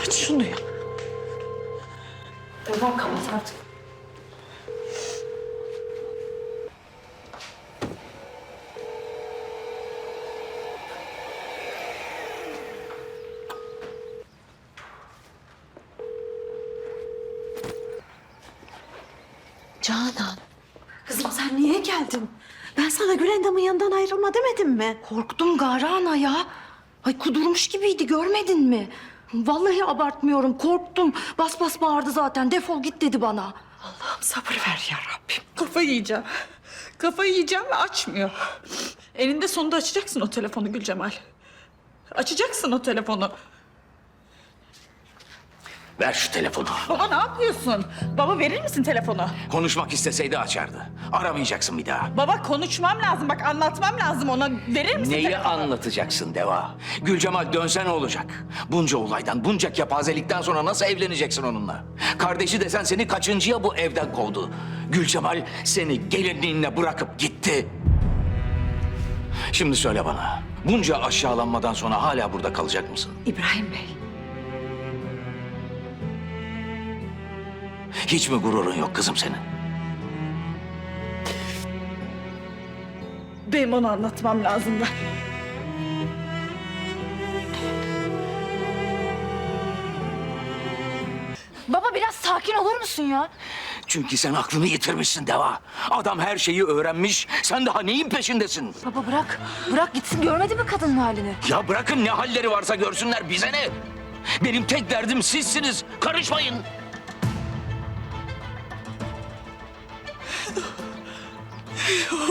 Aç şunu ya. Tamam kapat artık. Canan. Kızım sen niye geldin? Ben sana Gülendam'ın yanından ayrılma demedim mi? Korktum Gari ana ya. Ay kudurmuş gibiydi görmedin mi? Vallahi abartmıyorum korktum. Bas bas bağırdı zaten defol git dedi bana. Allah'ım sabır ver ya Rabbim. Kafayı yiyeceğim. Kafayı yiyeceğim ve açmıyor. Eninde sonunda açacaksın o telefonu Gülcemal. Açacaksın o telefonu. Ver şu telefonu. Baba ne yapıyorsun? Baba verir misin telefonu? Konuşmak isteseydi açardı. Aramayacaksın bir daha. Baba konuşmam lazım. Bak anlatmam lazım ona. Verir misin Neyi telefonu? anlatacaksın Deva? Gülcemal dönsen ne olacak? Bunca olaydan, bunca kepazelikten sonra nasıl evleneceksin onunla? Kardeşi desen seni kaçıncıya bu evden kovdu? Gülcemal seni gelinliğinle bırakıp gitti. Şimdi söyle bana, bunca aşağılanmadan sonra hala burada kalacak mısın? İbrahim Bey. Hiç mi gururun yok kızım senin? Benim onu anlatmam lazım da. Baba biraz sakin olur musun ya? Çünkü sen aklını yitirmişsin Deva. Adam her şeyi öğrenmiş, sen daha neyin peşindesin? Baba bırak. Bırak gitsin görmedi mi kadının halini? Ya bırakın ne halleri varsa görsünler bize ne? Benim tek derdim sizsiniz. Karışmayın.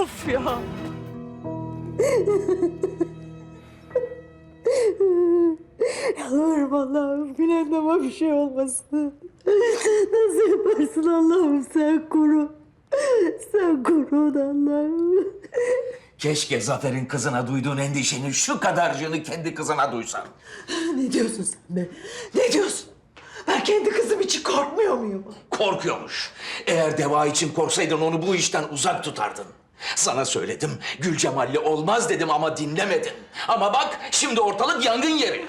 Of ya. Yalvarırım Allah'ım Gülendam'a bir şey olmasın. Nasıl yaparsın Allah'ım sen koru. Sen koru onu Allah'ım. Keşke Zafer'in kızına duyduğun endişenin şu kadarcığını kendi kızına duysan. Ne diyorsun sen be? Ne diyorsun? Ben kendi kızım için korkmuyor muyum? Korkuyormuş. Eğer deva için korksaydın onu bu işten uzak tutardın. Sana söyledim, Gülcemal'le olmaz dedim ama dinlemedin. Ama bak şimdi ortalık yangın yeri.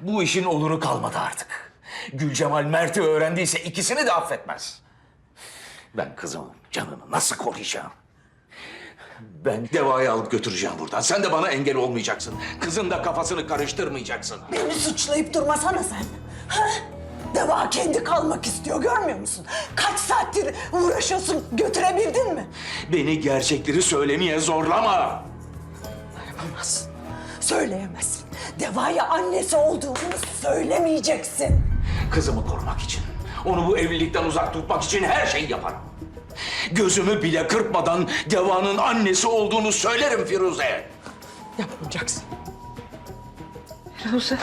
Bu işin oluru kalmadı artık. Gülcemal Mert'i öğrendiyse ikisini de affetmez. Ben kızımın canını nasıl koruyacağım? Ben devayı alıp götüreceğim buradan. Sen de bana engel olmayacaksın. Kızın da kafasını karıştırmayacaksın. Beni suçlayıp durmasana sen. Ha? Deva kendi kalmak istiyor görmüyor musun? Kaç saattir uğraşıyorsun götürebildin mi? Beni gerçekleri söylemeye zorlama. Yapamazsın. Söyleyemezsin. Deva'ya annesi olduğunu söylemeyeceksin. Kızımı korumak için, onu bu evlilikten uzak tutmak için her şeyi yaparım. Gözümü bile kırpmadan Deva'nın annesi olduğunu söylerim Firuze. Yapmayacaksın. Firuze.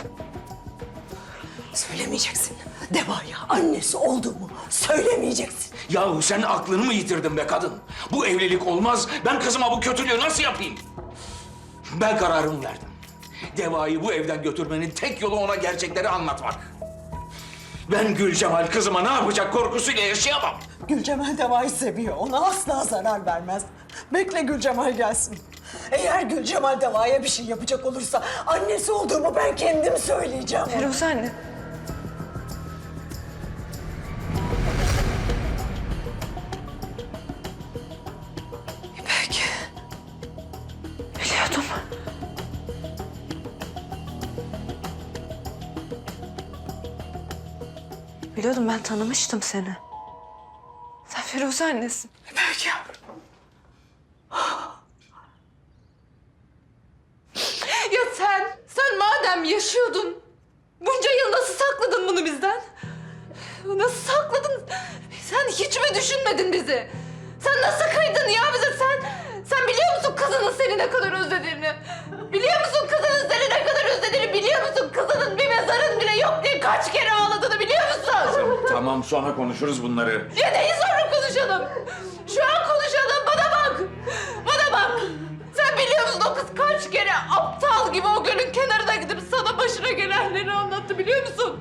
Söylemeyeceksin. Deva'ya annesi olduğumu söylemeyeceksin. Yahu sen aklını mı yitirdin be kadın? Bu evlilik olmaz. Ben kızıma bu kötülüğü nasıl yapayım? Ben kararımı verdim. Deva'yı bu evden götürmenin tek yolu ona gerçekleri anlatmak. Ben Gülcemal kızıma ne yapacak korkusuyla yaşayamam. Gülcemal Deva'yı seviyor. Ona asla zarar vermez. Bekle Gülcemal gelsin. Eğer Gülcemal Deva'ya bir şey yapacak olursa annesi olduğumu ben kendim söyleyeceğim. Firuze anne. Biliyordum ben tanımıştım seni. Sen Firuze annesin. İpek yavrum. Ya sen, sen madem yaşıyordun, bunca yıl nasıl sakladın bunu bizden? Nasıl sakladın? Sen hiç mi düşünmedin bizi? Sen nasıl kıydın ya bize? Sen, sen biliyor musun kızının seni ne kadar özlediğini? Biliyor musun kızının seni ne kadar özlediğini? Musun kızının bir mezarın bile yok diye kaç kere ağladığını biliyor musun? Tamam sonra konuşuruz bunları. Ya neyi sonra konuşalım? Şu an konuşalım bana bak. Bana bak. Sen biliyor musun o kız kaç kere aptal gibi o gölün kenarına gidip sana başına gelenleri anlattı biliyor musun?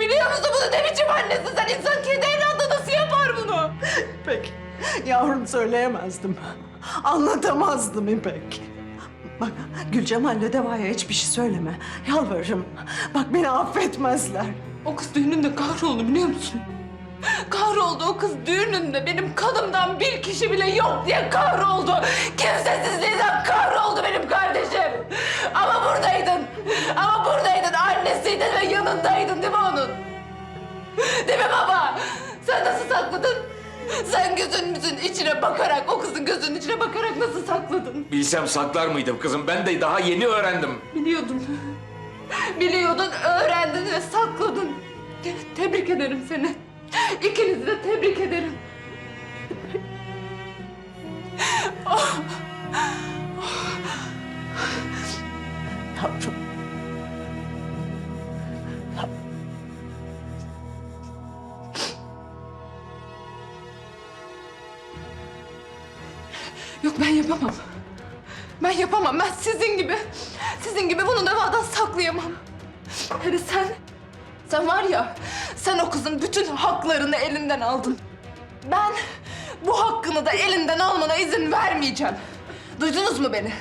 Biliyor musun bunu ne biçim annesin sen insan kendi evladına nasıl yapar bunu? İpek, yavrum söyleyemezdim. Anlatamazdım İpek. Bak Gülcemal'le Deva'ya hiçbir şey söyleme. Yalvarırım. Bak beni affetmezler. O kız düğününde kahroldu biliyor musun? Kahroldu o kız düğününde benim kanımdan bir kişi bile yok diye kahroldu. Kimsesizliğinden kahroldu benim kardeşim. Ama buradaydın. Ama buradaydın. Annesiydin ve yanındaydın değil mi onun? Değil mi baba? Sen nasıl sakladın? Sen gözünüzün içine bakarak, o kızın gözünün içine bakarak nasıl sakladın? Bilsem saklar mıydım kızım? Ben de daha yeni öğrendim. Biliyordun. Biliyordun, öğrendin ve sakladın. Tebrik ederim seni. İkinizi de tebrik ederim. Ben yapamam. Ben yapamam. Ben sizin gibi, sizin gibi bunu devadan saklayamam. Hele sen, sen var ya, sen o kızın bütün haklarını elinden aldın. Ben bu hakkını da elinden almana izin vermeyeceğim. Duydunuz mu beni?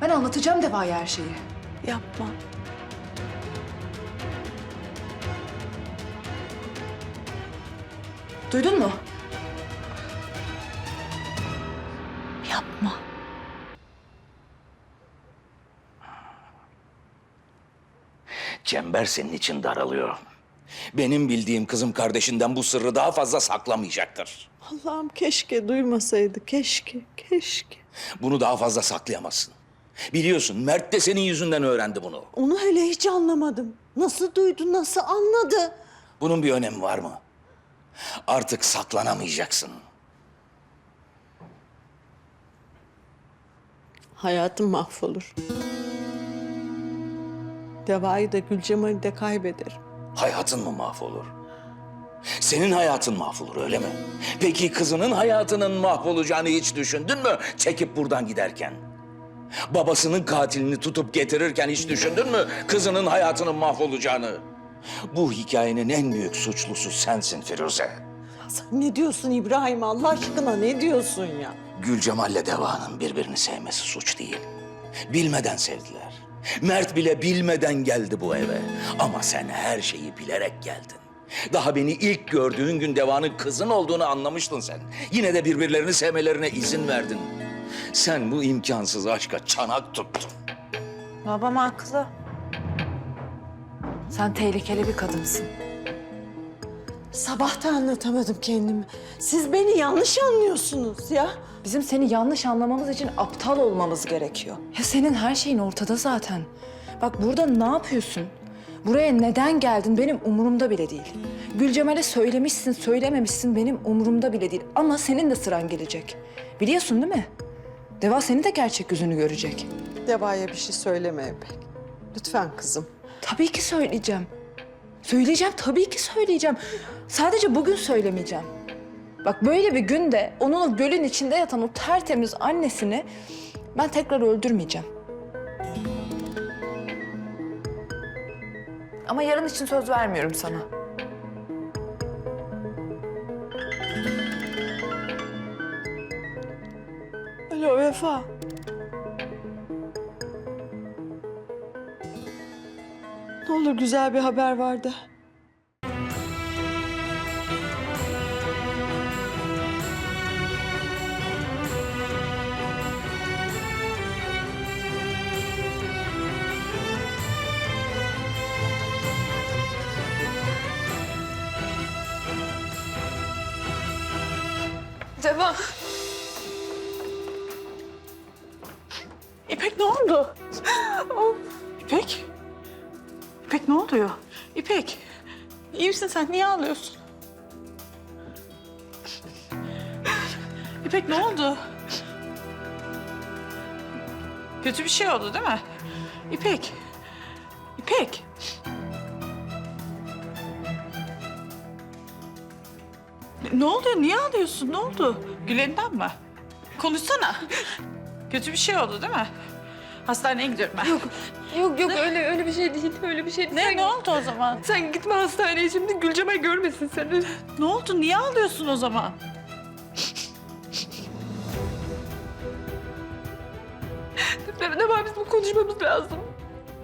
Ben anlatacağım Deva'ya her şeyi. Yapma. Duydun mu? Çember senin için daralıyor. Benim bildiğim kızım kardeşinden bu sırrı daha fazla saklamayacaktır. Allah'ım keşke duymasaydı. Keşke, keşke. Bunu daha fazla saklayamazsın. Biliyorsun Mert de senin yüzünden öğrendi bunu. Onu hele hiç anlamadım. Nasıl duydu, nasıl anladı? Bunun bir önemi var mı? Artık saklanamayacaksın. Hayatım mahvolur. Deva'yı da Gülcemal'i de kaybederim. Hayatın mı mahvolur? Senin hayatın mahvolur öyle mi? Peki kızının hayatının mahvolacağını hiç düşündün mü çekip buradan giderken? Babasının katilini tutup getirirken hiç düşündün mü kızının hayatının mahvolacağını? Bu hikayenin en büyük suçlusu sensin Firuze. Sen ne diyorsun İbrahim Allah aşkına ne diyorsun ya? Gülcemal'le Deva'nın birbirini sevmesi suç değil. Bilmeden sevdiler. Mert bile bilmeden geldi bu eve. Ama sen her şeyi bilerek geldin. Daha beni ilk gördüğün gün Deva'nın kızın olduğunu anlamıştın sen. Yine de birbirlerini sevmelerine izin verdin. Sen bu imkansız aşka çanak tuttun. Babam haklı. Sen tehlikeli bir kadınsın. Sabah da anlatamadım kendimi. Siz beni yanlış anlıyorsunuz ya. Bizim seni yanlış anlamamız için aptal olmamız gerekiyor. Ya senin her şeyin ortada zaten. Bak burada ne yapıyorsun? Buraya neden geldin benim umurumda bile değil. Gülcemal'e söylemişsin, söylememişsin benim umurumda bile değil. Ama senin de sıran gelecek. Biliyorsun değil mi? Deva senin de gerçek yüzünü görecek. Deva'ya bir şey söyleme İpek. Lütfen kızım. Tabii ki söyleyeceğim. Söyleyeceğim, tabii ki söyleyeceğim. Sadece bugün söylemeyeceğim. Bak böyle bir günde onun o gölün içinde yatan o tertemiz annesini ben tekrar öldürmeyeceğim. Ama yarın için söz vermiyorum sana. Alo Vefa. Ne olur güzel bir haber vardı. Deva. İpek ne oldu? İpek? İpek ne oluyor? İpek. iyi misin sen? Niye ağlıyorsun? İpek ne oldu? Kötü bir şey oldu değil mi? İpek. İpek. Ne- oluyor? Niye ağlıyorsun? Ne oldu? Gülen'den mi? Konuşsana. Kötü bir şey oldu değil mi? Hastaneye gidiyorum ben. Yok. Yok yok öyle öyle bir şey değil. Öyle bir şey değil. Ne, Sen- ne oldu o zaman? Sen gitme hastaneye şimdi Gülcemal görmesin seni. Ne oldu? Niye ağlıyorsun o zaman? Ne, ne var konuşmamız lazım.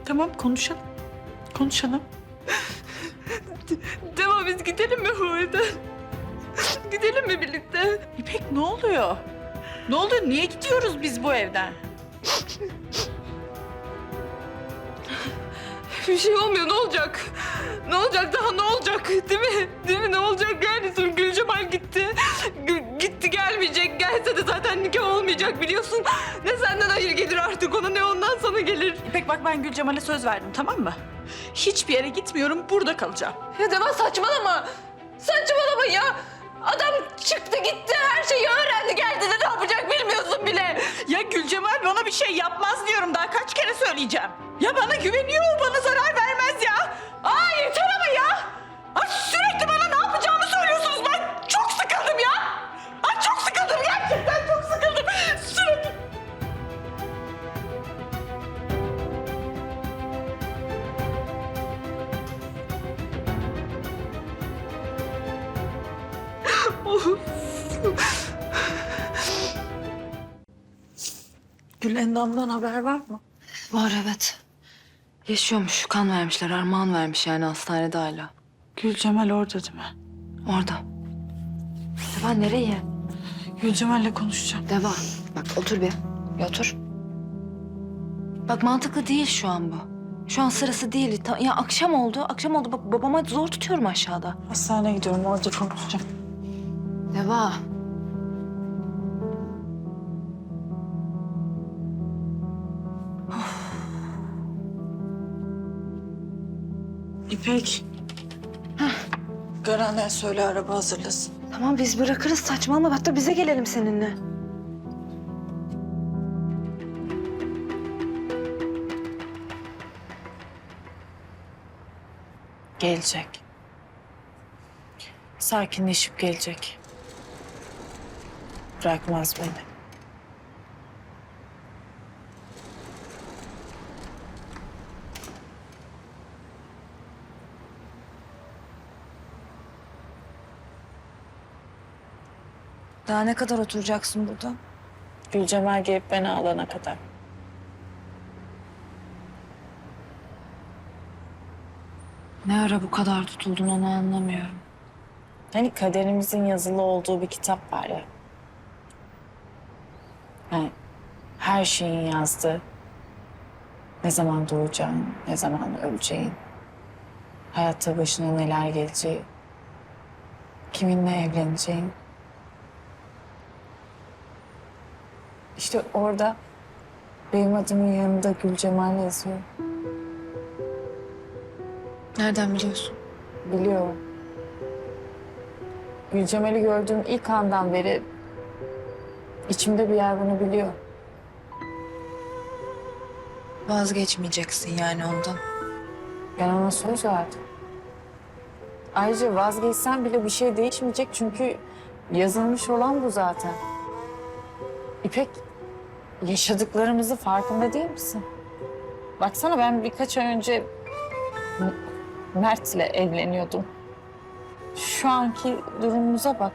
Tamam konuşalım. Konuşalım. Devam biz gidelim mi bu evden? Gidelim mi birlikte? İpek ne oluyor? Ne oluyor? Niye gidiyoruz biz bu evden? Bir şey olmuyor ne olacak? Ne olacak daha ne olacak değil mi? Değil mi ne olacak yani sonra Gülcemal gitti. Gü- gitti gelmeyecek. Gelse de zaten nikah olmayacak biliyorsun. Ne senden hayır gelir artık ona ne ondan sana gelir. İpek bak ben Gülcemal'e söz verdim tamam mı? Hiçbir yere gitmiyorum burada kalacağım. Ya Deva saçmalama. Saçmalama ya. Adam çıktı gitti her şeyi öğrendi geldi de ne yapacak bilmiyorsun bile. Ya Gülcemal bana bir şey yapmaz diyorum daha kaç kere söyleyeceğim. Ya bana güveniyor bana zarar vermez ya. Aa yeter ama ya. Ay sürekli Gülendam'dan haber var mı? Var evet. Yaşıyormuş. Kan vermişler. Armağan vermiş yani hastanede hala. Gülcemal orada değil mi? Orada. Deva nereye? Gülcemal'le konuşacağım. Deva. Bak otur bir. Bir otur. Bak mantıklı değil şu an bu. Şu an sırası değil. Ta- Ya akşam oldu. Akşam oldu. Bak babama zor tutuyorum aşağıda. Hastaneye gidiyorum orada konuşacağım. Deva. İpek. Garan'dan söyle araba hazırlasın. Tamam biz bırakırız saçmalama. Hatta bize gelelim seninle. Gelecek. Sakinleşip gelecek. Bırakmaz beni. Daha ne kadar oturacaksın burada? Gülcemal gelip beni alana kadar. Ne ara bu kadar tutuldun onu anlamıyorum. Hani kaderimizin yazılı olduğu bir kitap var ya. Yani her şeyin yazdığı. Ne zaman doğacağın, ne zaman öleceğin. Hayatta başına neler geleceği. Kiminle evleneceğin. İşte orada benim adımın yanında Gülcemal yazıyor. Nereden biliyorsun? Biliyorum. Gülcemal'i gördüğüm ilk andan beri içimde bir yer bunu biliyor. Vazgeçmeyeceksin yani ondan. Ben ona söz verdim. Ayrıca vazgeçsem bile bir şey değişmeyecek çünkü yazılmış olan bu zaten. İpek, yaşadıklarımızı farkında değil misin? Baksana ben birkaç ay önce Mert'le evleniyordum. Şu anki durumumuza bak.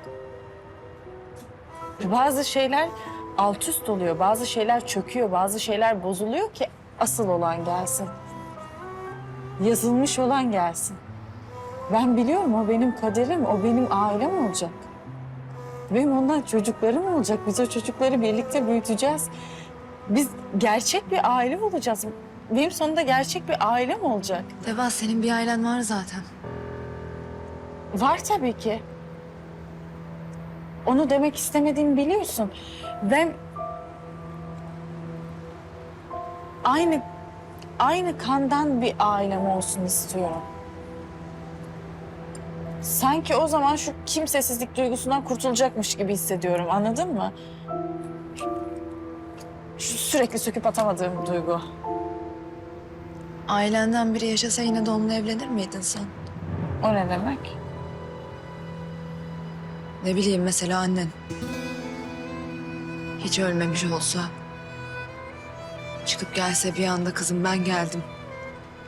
Bazı şeyler alt üst oluyor, bazı şeyler çöküyor, bazı şeyler bozuluyor ki asıl olan gelsin yazılmış olan gelsin. Ben biliyorum o benim kaderim, o benim ailem olacak. Benim ondan çocuklarım olacak. Biz o çocukları birlikte büyüteceğiz. Biz gerçek bir aile olacağız. Benim sonunda gerçek bir ailem olacak. Deva senin bir ailen var zaten. Var tabii ki. Onu demek istemediğimi biliyorsun. Ben aynı aynı kandan bir ailem olsun istiyorum. Sanki o zaman şu kimsesizlik duygusundan kurtulacakmış gibi hissediyorum. Anladın mı? Şu sürekli söküp atamadığım duygu. Ailenden biri yaşasa yine de onunla evlenir miydin sen? O ne demek? Ne bileyim mesela annen. Hiç ölmemiş olsa. Çıkıp gelse bir anda kızım ben geldim.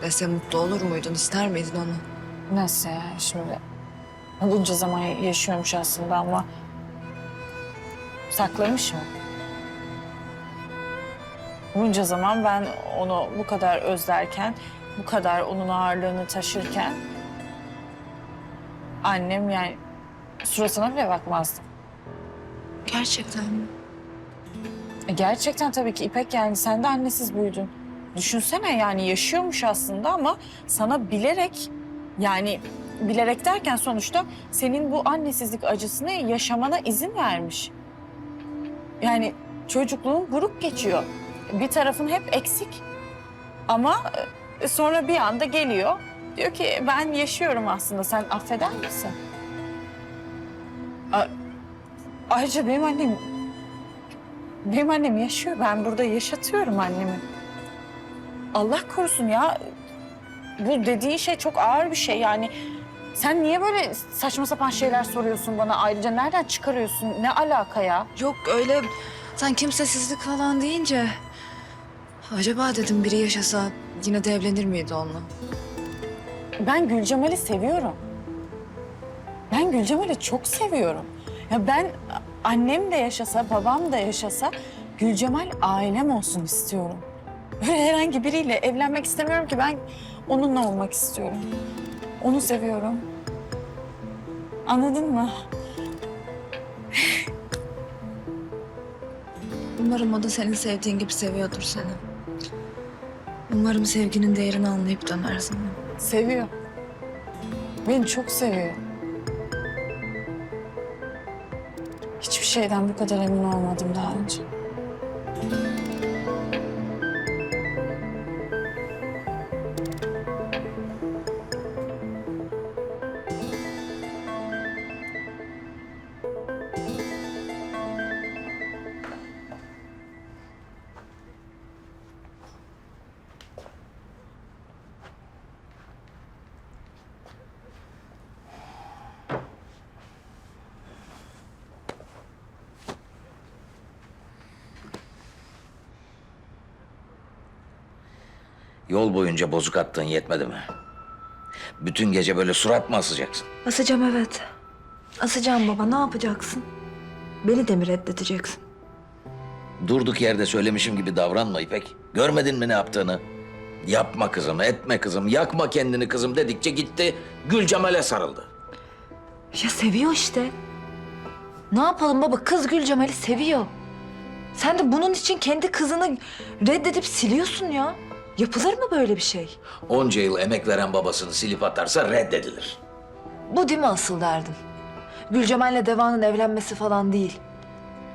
Dese mutlu olur muydun? ister miydin onu? Nasıl yani şimdi? Bunca zaman yaşıyormuş aslında ama... Saklamış mı? Bunca zaman ben onu bu kadar özlerken, bu kadar onun ağırlığını taşırken annem yani suratına bile bakmazdı. Gerçekten mi? E, Gerçekten tabii ki İpek yani sen de annesiz büyüdün. Düşünsene yani yaşıyormuş aslında ama sana bilerek yani bilerek derken sonuçta senin bu annesizlik acısını yaşamana izin vermiş. Yani çocukluğun buruk geçiyor. Bir tarafın hep eksik. Ama e, sonra bir anda geliyor. Diyor ki ben yaşıyorum aslında sen affeder misin? A- Ayrıca benim annem benim annem yaşıyor. Ben burada yaşatıyorum annemi. Allah korusun ya. Bu dediğin şey çok ağır bir şey yani. Sen niye böyle saçma sapan şeyler soruyorsun bana? Ayrıca nereden çıkarıyorsun? Ne alaka ya? Yok öyle sen kimsesizlik falan deyince... Acaba dedim biri yaşasa yine de evlenir miydi onunla? Ben Gülcemal'i seviyorum. Ben Gülcemal'i çok seviyorum. Ya ben annem de yaşasa, babam da yaşasa Gülcemal ailem olsun istiyorum. Böyle herhangi biriyle evlenmek istemiyorum ki ben onunla olmak istiyorum. Onu seviyorum. Anladın mı? Umarım o da senin sevdiğin gibi seviyordur seni. Umarım sevginin değerini anlayıp döner sana. Seviyor. Beni çok seviyor. Hiçbir şeyden bu kadar emin olmadım daha önce. Yol boyunca bozuk attığın yetmedi mi? Bütün gece böyle surat mı asacaksın? Asacağım evet. Asacağım baba ne yapacaksın? Beni de mi reddedeceksin? Durduk yerde söylemişim gibi davranma İpek. Görmedin mi ne yaptığını? Yapma kızım, etme kızım, yakma kendini kızım dedikçe gitti Gül Cemal'e sarıldı. Ya seviyor işte. Ne yapalım baba kız Gül Cemal'i seviyor. Sen de bunun için kendi kızını reddedip siliyorsun ya. Yapılır mı böyle bir şey? Onca yıl emek veren babasını silip atarsa reddedilir. Bu değil mi asıl derdin? Gülcemal'le Deva'nın evlenmesi falan değil.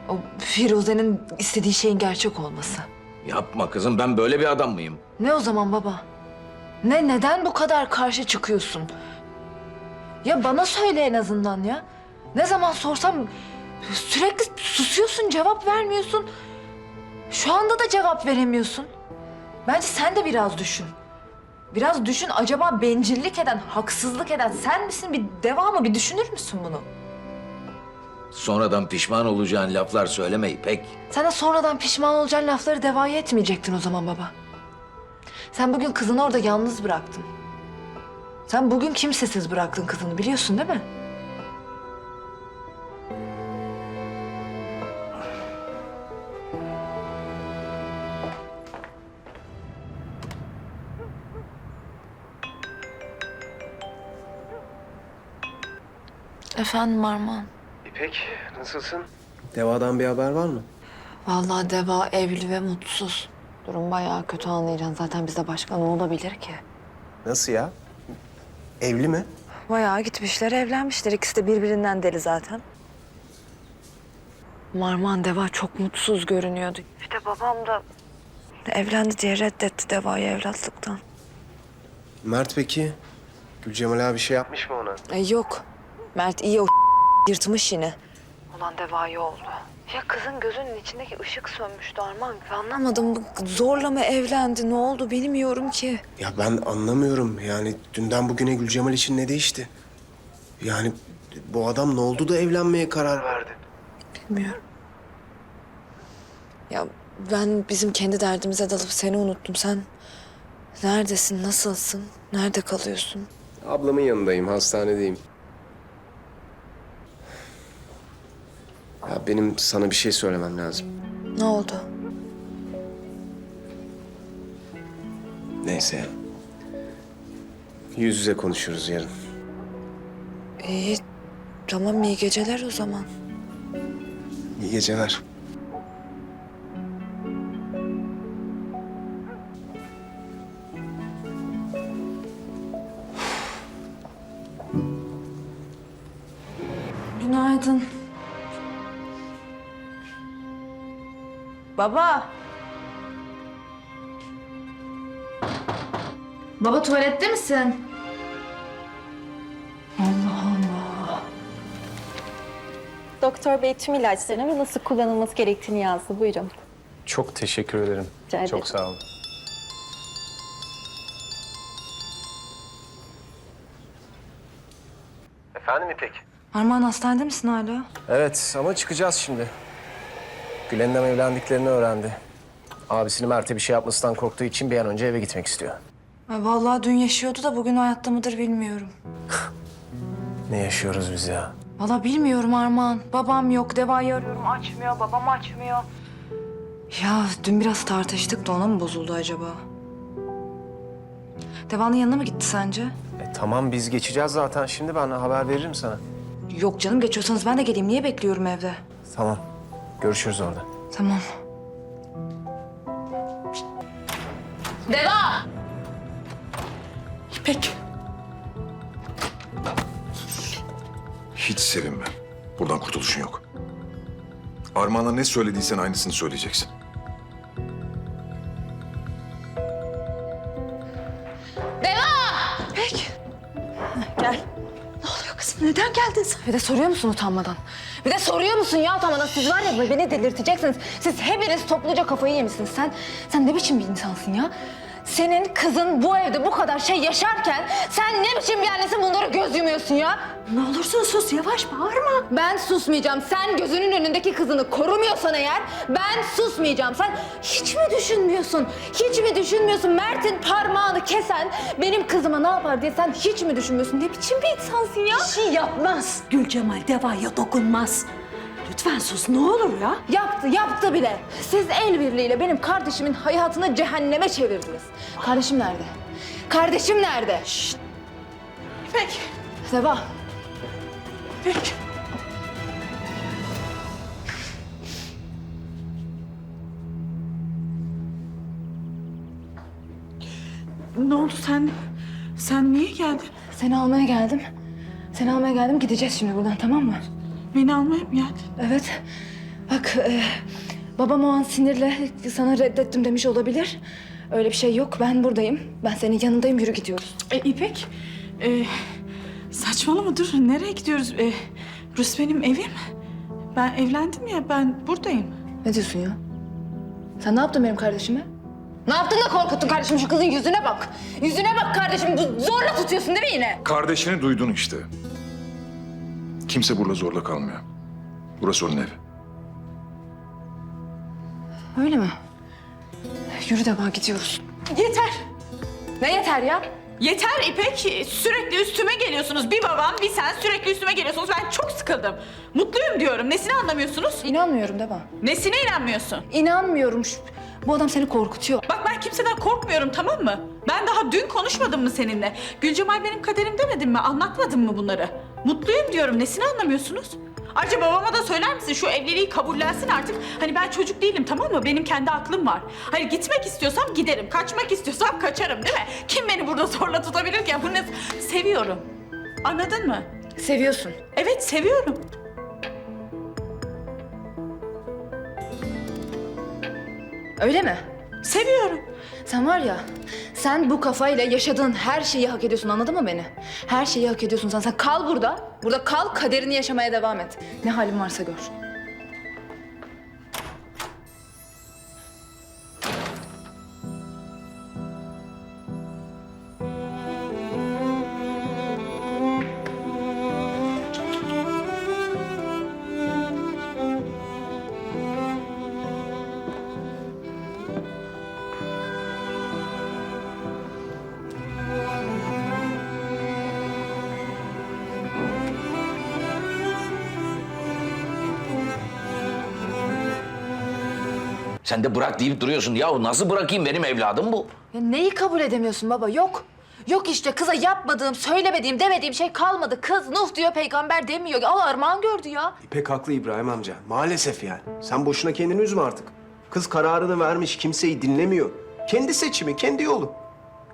O Firuze'nin istediği şeyin gerçek olması. Yapma kızım, ben böyle bir adam mıyım? Ne o zaman baba? Ne neden bu kadar karşı çıkıyorsun? Ya bana söyle en azından ya. Ne zaman sorsam sürekli susuyorsun, cevap vermiyorsun. Şu anda da cevap veremiyorsun. Bence sen de biraz düşün. Biraz düşün acaba bencillik eden, haksızlık eden sen misin? Bir devamı bir düşünür müsün bunu? Sonradan pişman olacağın laflar söyleme İpek. Sen de sonradan pişman olacağın lafları devaya etmeyecektin o zaman baba. Sen bugün kızını orada yalnız bıraktın. Sen bugün kimsesiz bıraktın kızını biliyorsun değil mi? Efendim Armağan. İpek, nasılsın? Deva'dan bir haber var mı? Vallahi Deva evli ve mutsuz. Durum bayağı kötü anlayacaksın. Zaten bizde başka ne olabilir ki? Nasıl ya? Evli mi? Bayağı gitmişler, evlenmişler. İkisi de birbirinden deli zaten. Marman Deva çok mutsuz görünüyordu. İşte babam da evlendi diye reddetti Deva'yı evlatlıktan. Mert peki? Gülcemal abi şey yapmış mı ona? E, yok. Mert iyi o yırtmış yine. Olan Deva'yı oldu. Ya kızın gözünün içindeki ışık sönmüştü Arman. Anlamadım. Zorla mı evlendi? Ne oldu bilmiyorum ki. Ya ben anlamıyorum. Yani dünden bugüne Gülcemal için ne değişti? Yani bu adam ne oldu da evlenmeye karar verdi? Bilmiyorum. Ya ben bizim kendi derdimize dalıp seni unuttum. Sen neredesin, nasılsın, nerede kalıyorsun? Ablamın yanındayım, hastanedeyim. Ya benim sana bir şey söylemem lazım. Ne oldu? Neyse. Yüz yüze konuşuruz yarın. İyi. Tamam iyi geceler o zaman. İyi geceler. Günaydın. Baba. Baba tuvalette misin? Doktor Bey tüm ilaçlarına ve nasıl kullanılması gerektiğini yazdı. Buyurun. Çok teşekkür ederim. Rica ederim. Çok sağ olun. Efendim İpek? Armağan hastanede misin hala? Evet ama çıkacağız şimdi. Gülen'le evlendiklerini öğrendi. Abisinin Mert'e bir şey yapmasından korktuğu için bir an önce eve gitmek istiyor. Ay vallahi dün yaşıyordu da bugün hayatta mıdır bilmiyorum. Ne yaşıyoruz biz ya? Vallahi bilmiyorum Armağan. Babam yok, Deva'yı arıyorum açmıyor, babam açmıyor. Ya dün biraz tartıştık da ona mı bozuldu acaba? Deva'nın yanına mı gitti sence? E, tamam biz geçeceğiz zaten. Şimdi ben haber veririm sana. Yok canım geçiyorsanız ben de geleyim. Niye bekliyorum evde? Tamam. Görüşürüz orada. Tamam. Deva! İpek. Hiç sevinme. Buradan kurtuluşun yok. Armağan'a ne söylediysen aynısını söyleyeceksin. Neden geldin sen? Bir de soruyor musun utanmadan? Bir de soruyor musun ya utanmadan? Siz var ya beni delirteceksiniz. Siz hepiniz topluca kafayı yemişsiniz. Sen, sen ne biçim bir insansın ya? Senin kızın bu evde bu kadar şey yaşarken sen ne biçim bir annesin bunları göz yumuyorsun ya? Ne olursun sus yavaş bağırma. Ben susmayacağım. Sen gözünün önündeki kızını korumuyorsan eğer ben susmayacağım. Sen hiç mi düşünmüyorsun? Hiç mi düşünmüyorsun? Mert'in parmağını kesen benim kızıma ne yapar diye sen hiç mi düşünmüyorsun? Ne biçim bir insansın ya? Bir şey yapmaz. Gülcemal Deva'ya dokunmaz. Lütfen sus ne olur ya. Yaptı, yaptı bile. Siz el birliğiyle benim kardeşimin hayatını cehenneme çevirdiniz. Kardeşim nerede? Kardeşim nerede? Şşt. İpek. Seva. İpek. Ne oldu sen? Sen niye geldin? Seni almaya geldim. Seni almaya geldim. Gideceğiz şimdi buradan tamam mı? Beni almaya mı geldin? Evet. Bak e, babam o an sinirle sana reddettim demiş olabilir. Öyle bir şey yok. Ben buradayım. Ben senin yanındayım. Yürü gidiyoruz. E, İpek, e, saçmalama dur. Nereye gidiyoruz? E, burası benim evim. Ben evlendim ya, ben buradayım. Ne diyorsun ya? Sen ne yaptın benim kardeşime? Ne yaptın da korkuttun kardeşim? Şu kızın yüzüne bak. Yüzüne bak kardeşim. Bu- Zorla tutuyorsun değil mi yine? Kardeşini duydun işte. Kimse burada zorla kalmıyor. Burası onun evi. Öyle mi? Yürü de bak gidiyoruz. Yeter. Ne yeter ya? Yeter İpek. Sürekli üstüme geliyorsunuz. Bir babam, bir sen sürekli üstüme geliyorsunuz. Ben çok sıkıldım. Mutluyum diyorum. Nesini anlamıyorsunuz? İnanmıyorum Deva. Nesine inanmıyorsun? İnanmıyorum. Şu- Bu adam seni korkutuyor. Bak ben kimseden korkmuyorum tamam mı? Ben daha dün konuşmadım mı seninle? Gülcemal benim kaderim demedim mi? Anlatmadım mı bunları? Mutluyum diyorum. Nesini anlamıyorsunuz? Ayrıca babama da söyler misin şu evliliği kabullensin artık. Hani ben çocuk değilim tamam mı? Benim kendi aklım var. Hani gitmek istiyorsam giderim. Kaçmak istiyorsam kaçarım değil mi? Kim beni burada zorla tutabilir ki? Ya Bunu seviyorum. Anladın mı? Seviyorsun. Evet seviyorum. Öyle mi? Seviyorum. Sen var ya, sen bu kafayla yaşadığın her şeyi hak ediyorsun anladın mı beni? Her şeyi hak ediyorsun sen. Sen kal burada. Burada kal, kaderini yaşamaya devam et. Ne halin varsa gör. Sen de bırak deyip duruyorsun. Yahu nasıl bırakayım benim evladım bu? Ya neyi kabul edemiyorsun baba? Yok. Yok işte kıza yapmadığım, söylemediğim, demediğim şey kalmadı. Kız Nuh diyor, peygamber demiyor. Al armağan gördü ya. İpek haklı İbrahim amca. Maalesef yani. Sen boşuna kendini üzme artık. Kız kararını vermiş, kimseyi dinlemiyor. Kendi seçimi, kendi yolu.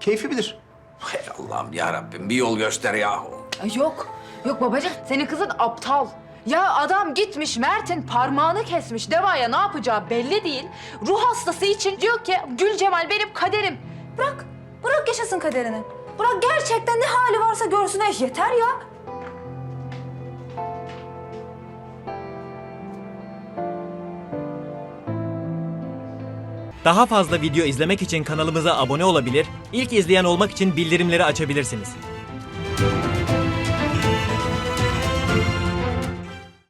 Keyfi bilir. Hay Allah'ım ya Rabbim bir yol göster yahu. Ay yok. Yok babacığım senin kızın aptal. Ya adam gitmiş Mert'in parmağını kesmiş. Deva'ya ne yapacağı belli değil. Ruh hastası için diyor ki Gül Cemal benim kaderim. Bırak. Bırak yaşasın kaderini. Bırak gerçekten ne hali varsa görsün. Eş yeter ya. Daha fazla video izlemek için kanalımıza abone olabilir, ilk izleyen olmak için bildirimleri açabilirsiniz.